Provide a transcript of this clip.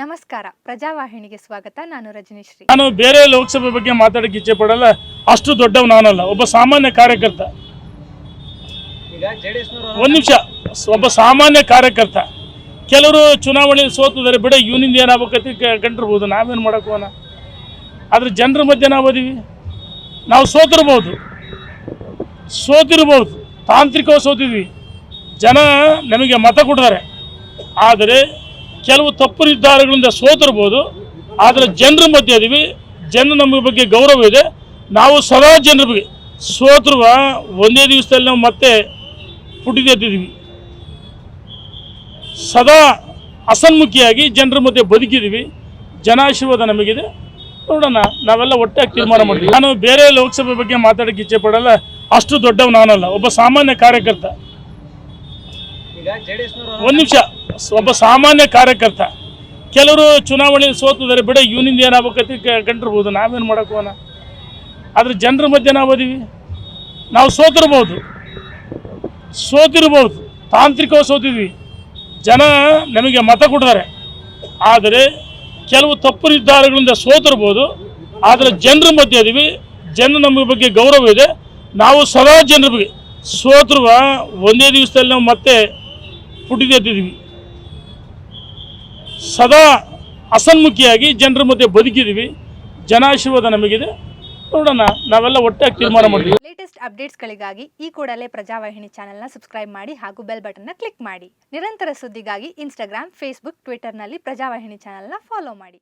ನಮಸ್ಕಾರ. ಪ್ರಜಾವಾಹಿನಿಗೆ ಸ್ವಾಗತ. ನಾನು ರಜನೀಶ್ರೀ. ನಾನು ಬೇರೆ ಲೋಕಸಭೆ ಬಗ್ಗೆ ಮಾತಾಡಕ್ಕೆ ಇಚ್ಛೆ ಪಡಲ್ಲ. ಅಷ್ಟು ದೊಡ್ಡವ್ ನಾನಲ್ಲ. ಒಬ್ಬ ಸಾಮಾನ್ಯ ಕಾರ್ಯಕರ್ತ. ಒಂದ್ ಜೆಡಿಎಸ್ನವರು ಒಂದು ನಿಮಿಷ. ಒಬ್ಬ ಸಾಮಾನ್ಯ ಕಾರ್ಯಕರ್ತ. ಕೆಲವರು ಚುನಾವಣೆಯಲ್ಲಿ ಸೋತಿದ್ದಾರೆ ಬಿಡ ಇವನಿಂದ ಏನಾಗಬೇಕಂತ ಕಂಡಿರ್ಬೋದು. ನಾವೇನು ಮಾಡಕೋನ ಆದ್ರೆ ಜನರ ಮಧ್ಯೆ ನಾವು ಅದೀವಿ. ನಾವು ಸೋತಿರ್ಬೋದು. ಸೋತಿರ್ಬೋದು. ತಾಂತ್ರಿಕವಾಗಿ ಸೋತಿದ್ವಿ. ಜನ ನಮಗೆ ಮತ ಕೊಡ್ತಾರೆ. ಆದರೆ ಕೆಲವು ತಪ್ಪು ನಿರ್ಧಾರಗಳಿಂದ ಸೋತಿರ್ಬೋದು ಆದರೆ ಜನರ ಮಧ್ಯೆ ಇದೀವಿ ಜನ ನಮ್ಮ ಬಗ್ಗೆ ಗೌರವ ಇದೆ. ನಾವು ಸದಾ ಜನರ ಬಗ್ಗೆ ಸೋತಿರುವ ಒಂದೇ ದಿವಸದಲ್ಲಿ ನಾವು ಮತ್ತೆ ಪುಟಿದೆದ್ದಿದ್ದೀವಿ ಸದಾ ಅಸನ್ಮುಖಿಯಾಗಿ ಜನರ ಮಧ್ಯೆ ಬದುಕಿದ್ದೀವಿ. ಜನಾಶೀರ್ವಾದ ನಮಗಿದೆ. ನೋಡೋಣ, ನಾವೆಲ್ಲ ಒಟ್ಟಾಗಿ ತೀರ್ಮಾನ ಮಾಡಿದ್ವಿ ನಾನು ಬೇರೆ ಲೋಕಸಭೆ ಬಗ್ಗೆ ಮಾತಾಡೋಕ್ಕೆ ಇಚ್ಛೆ ಪಡಲ್ಲ. ಅಷ್ಟು ದೊಡ್ಡವ ನಾನಲ್ಲ. ಒಬ್ಬ ಸಾಮಾನ್ಯ ಕಾರ್ಯಕರ್ತ. ಒಂದು ನಿಮಿಷ. ಒಬ್ಬ ಸಾಮಾನ್ಯ ಕಾರ್ಯಕರ್ತ. ಕೆಲವರು ಚುನಾವಣೆ ಸೋತಿದ್ದಾರೆ ಬಿಡ ಇವನಿಂದ ಏನಾಗಬೇಕಂತ ಕಂಡಿರ್ಬೋದು. ನಾವೇನು ಮಾಡೋಕೋನ ಆದ್ರೆ ಜನರ ಮಧ್ಯೆ ನಾವು ಅದೀವಿ. ನಾವು ಸೋತಿರ್ಬೋದು. ಸೋತಿರ್ಬೋದು. ತಾಂತ್ರಿಕವಾಗಿ ಸೋತಿದ್ವಿ. ಜನ ನಮಗೆ ಮತ ಕೊಡ್ತಾರೆ. ಆದರೆ ಕೆಲವು ತಪ್ಪು ನಿರ್ಧಾರಗಳಿಂದ ಸೋತಿರ್ಬೋದು. ಆದರೆ ಜನರ ಮಧ್ಯೆ ಅದೀವಿ. ಜನ ನಮ್ಮ ಬಗ್ಗೆ ಗೌರವ ಇದೆ. ನಾವು ಸದಾ ಜನರ ಬಗ್ಗೆ. ಸೋತಿರುವ ಒಂದೇ ದಿವಸದಲ್ಲಿ ನಾವು ಮತ್ತೆ ಪುಟಿದೆದ್ದಿದ್ದೀವಿ ಸದಾ ಅಸನ್ಮುಖಿಯಾಗಿ ಜನರ ಮಧ್ಯೆ ಬದುಕಿದ್ದೀವಿ. ಜನಾಶೀರ್ವಾದ ನಮಗಿದೆ. ನೋಡೋಣ ನಾವೆಲ್ಲ ಒಟ್ಟಾಗಿ ತೀರ್ಮಾನ ಮಾಡಿದ್ವಿ ಲೇಟೆಸ್ಟ್ ಅಪ್ಡೇಟ್ಸ್ಗಳಿಗಾಗಿ ಈ ಕೂಡಲೇ ಪ್ರಜಾವಾಹಿನಿ ಚಾನೆಲ್ನ ಸಬ್ಸ್ಕ್ರೈಬ್ ಮಾಡಿ ಹಾಗೂ ಬೆಲ್ ಬಟನ್ನ ಕ್ಲಿಕ್ ಮಾಡಿ. ನಿರಂತರ ಸುದ್ದಿಗಾಗಿ ಇನ್ಸ್ಟಾಗ್ರಾಮ್ ಫೇಸ್ಬುಕ್ ಟ್ವಿಟರ್ನಲ್ಲಿ ಪ್ರಜಾವಾಹಿನಿ ಚಾನೆಲ್ನ ಫಾಲೋ ಮಾಡಿ.